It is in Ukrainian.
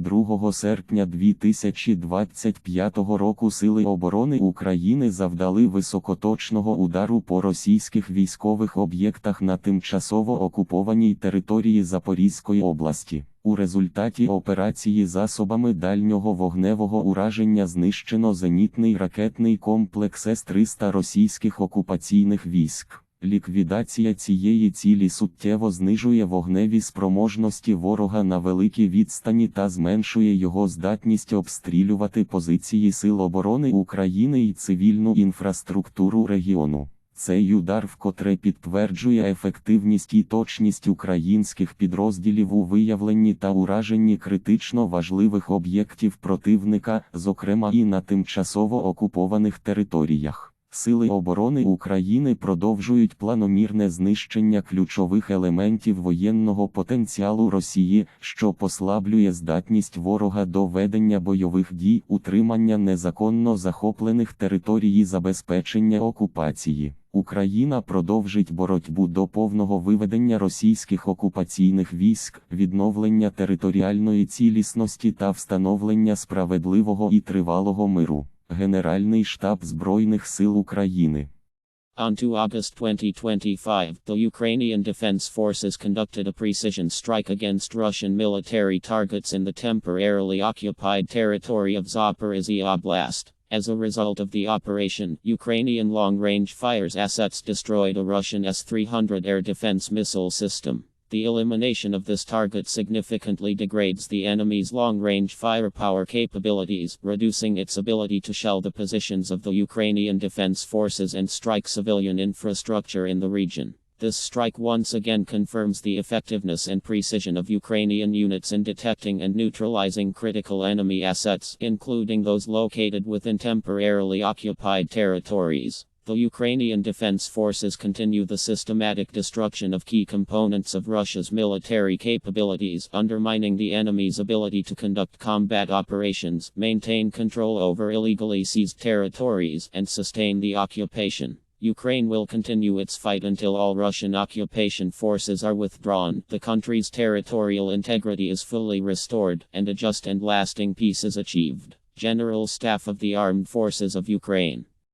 2 серпня 2025 року Сили оборони України завдали високоточного удару по російських військових об'єктах на тимчасово окупованій території Запорізької області. У результаті операції засобами дальнього вогневого ураження знищено зенітний ракетний комплекс С-300 російських окупаційних військ. Ліквідація цієї цілі суттєво знижує вогневі спроможності ворога на великій відстані та зменшує його здатність обстрілювати позиції Сил оборони України і цивільну інфраструктуру регіону. Цей удар вкотре підтверджує ефективність і точність українських підрозділів у виявленні та ураженні критично важливих об'єктів противника, зокрема і на тимчасово окупованих територіях. Сили оборони України продовжують планомірне знищення ключових елементів воєнного потенціалу Росії, що послаблює здатність ворога до ведення бойових дій, утримання незаконно захоплених територій і забезпечення окупації. Україна продовжить боротьбу до повного виведення російських окупаційних військ, відновлення територіальної цілісності та встановлення справедливого і тривалого миру. Генеральний штаб Збройних сил України. On to August 2025, the Ukrainian Defense Forces conducted a precision strike against Russian military targets in the temporarily occupied territory of Zaporizhia Oblast. As a result of the operation, Ukrainian long range fires assets destroyed a Russian S 300 air defense missile system. The elimination of this target significantly degrades the enemy's long range firepower capabilities, reducing its ability to shell the positions of the Ukrainian defense forces and strike civilian infrastructure in the region. This strike once again confirms the effectiveness and precision of Ukrainian units in detecting and neutralizing critical enemy assets, including those located within temporarily occupied territories. The Ukrainian Defense Forces continue the systematic destruction of key components of Russia's military capabilities, undermining the enemy's ability to conduct combat operations, maintain control over illegally seized territories, and sustain the occupation. Ukraine will continue its fight until all Russian occupation forces are withdrawn, the country's territorial integrity is fully restored, and a just and lasting peace is achieved. General Staff of the Armed Forces of Ukraine